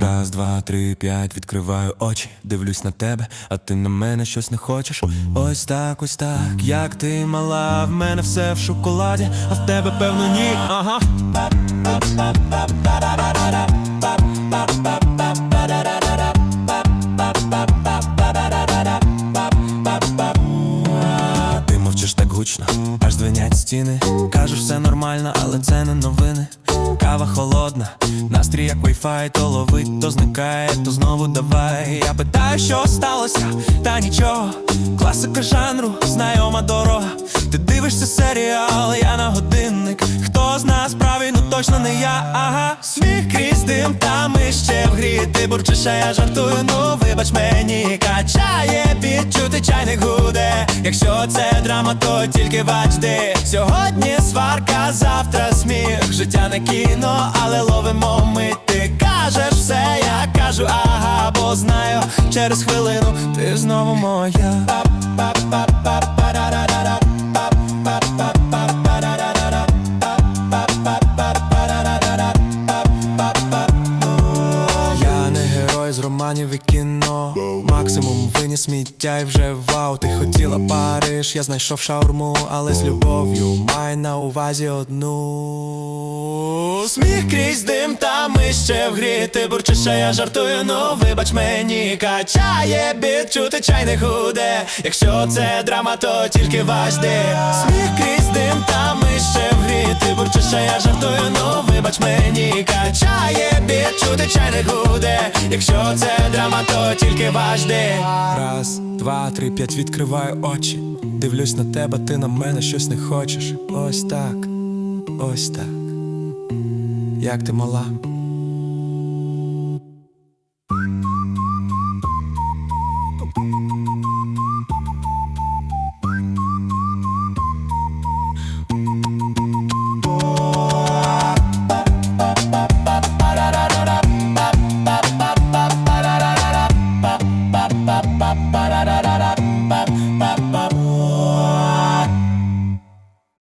Раз, два, три, п'ять, відкриваю очі, дивлюсь на тебе, а ти на мене щось не хочеш. Ось так, ось так, як ти мала, в мене все в шоколаді, а в тебе певно ні. Ага. Стіни. Кажеш, все нормально, але це не новини. Кава холодна, настрій як вайфай, то ловить, то зникає, то знову давай. Я питаю, що сталося, та нічого. Класика жанру, знайома дорога. Ти дивишся серіал, я на годинник. Хто з нас правий, ну точно не я. Ага, сміх крізь дим, та ми ще в грі. Ти бурчиш, а я жартую, ну вибач мені, качає відчути чайник гуде. Якщо це драма, то тільки бачти. Сьогодні сварка, завтра сміх. Життя не кіно, але ловимо ми. Ти кажеш все, я кажу, ага, бо знаю, через хвилину ти знову моя. Я з романів і кіно. Максимум виніс сміття і вже вау. Ти хотіла Париж, я знайшов шаурму, але з любов'ю май на увазі одну. Сміх крізь дим, та ми ще в грі. Ти бурчиш, а я жартую, ну вибач мені, качає біт, чути чай не худе. Якщо це драма, то тільки ваш дим. Сміх крізь дим, та ми ще в грі. Ти бурчиш, а я жартую, чай не худе. Якщо це драма, то тільки важди. Раз, два, три, п'ять, відкриваю очі. Дивлюсь на тебе, ти на мене щось не хочеш. Ось так, ось так. Як ти мала,